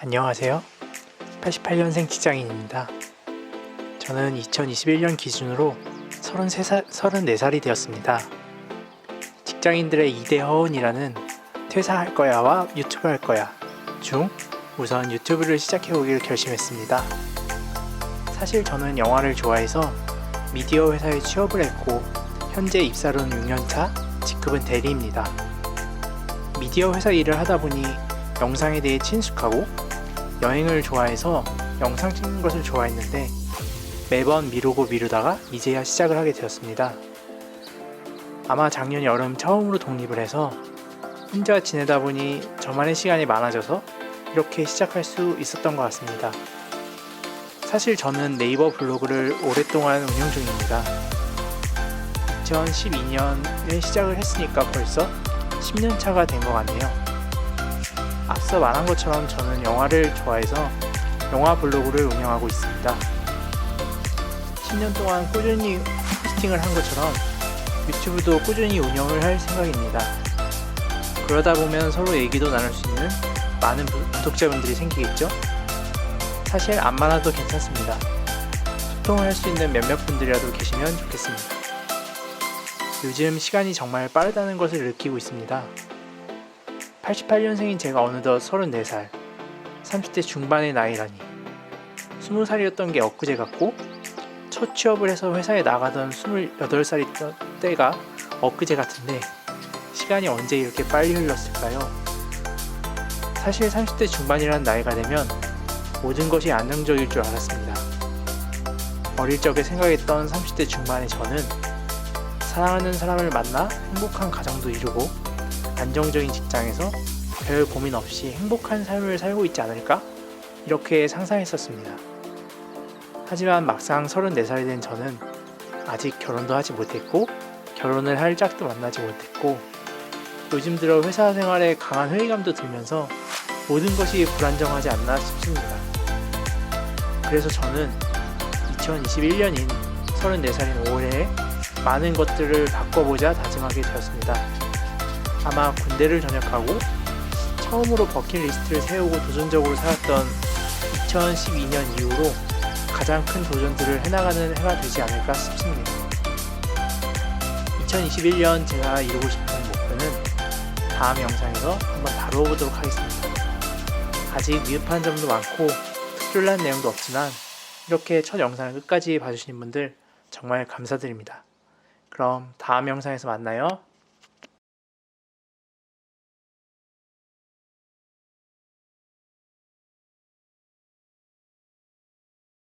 안녕하세요. 88년생 직장인입니다. 저는 2021년 기준으로 33살, 34살이 되었습니다. 직장인들의 2대 허언이라는 퇴사할 거야와 유튜브 할 거야 중 우선 유튜브를 시작해 보기를 결심했습니다. 사실 저는 영화를 좋아해서 미디어 회사에 취업을 했고 현재 입사로는 6년차, 직급은 대리입니다. 미디어 회사 일을 하다 보니 영상에 대해 친숙하고 여행을 좋아해서 영상 찍는 것을 좋아했는데 매번 미루고 미루다가 이제야 시작을 하게 되었습니다. 아마 작년 여름 처음으로 독립을 해서 혼자 지내다 보니 저만의 시간이 많아져서 이렇게 시작할 수 있었던 것 같습니다. 사실 저는 네이버 블로그를 오랫동안 운영 중입니다. 2012년에 시작을 했으니까 벌써 10년 차가 된 것 같네요. 앞서 말한 것처럼 저는 영화를 좋아해서 영화 블로그를 운영하고 있습니다. 10년 동안 꾸준히 포스팅을 한 것처럼 유튜브도 꾸준히 운영을 할 생각입니다. 그러다 보면 서로 얘기도 나눌 수 있는 많은 구- 구독자분들이 생기겠죠? 사실 안 많아도 괜찮습니다. 소통을 할 수 있는 몇몇 분들이라도 계시면 좋겠습니다. 요즘 시간이 정말 빠르다는 것을 느끼고 있습니다. 88년생인 제가 어느덧 34살, 30대 중반의 나이라니. 20살이었던 게 엊그제 같고, 첫 취업을 해서 회사에 나가던 28살이던 때가 엊그제 같은데, 시간이 언제 이렇게 빨리 흘렀을까요? 사실 30대 중반이라는 나이가 되면 모든 것이 안정적일 줄 알았습니다. 어릴 적에 생각했던 30대 중반의 저는 사랑하는 사람을 만나 행복한 가정도 이루고 안정적인 직장에서 별 고민 없이 행복한 삶을 살고 있지 않을까? 이렇게 상상했었습니다. 하지만 막상 34살이 된 저는 아직 결혼도 하지 못했고 결혼을 할 짝도 만나지 못했고 요즘 들어 회사 생활에 강한 회의감도 들면서 모든 것이 불안정하지 않나 싶습니다. 그래서 저는 2021년인 34살인 5월에 많은 것들을 바꿔보자 다짐하게 되었습니다. 아마 군대를 전역하고 처음으로 버킷리스트를 세우고 도전적으로 살았던 2012년 이후로 가장 큰 도전들을 해나가는 해가 되지 않을까 싶습니다. 2021년 제가 이루고 싶은 목표는 다음 영상에서 한번 다뤄보도록 하겠습니다. 아직 미흡한 점도 많고 특별한 내용도 없지만 이렇게 첫 영상을 끝까지 봐주신 분들 정말 감사드립니다. 그럼 다음 영상에서 만나요.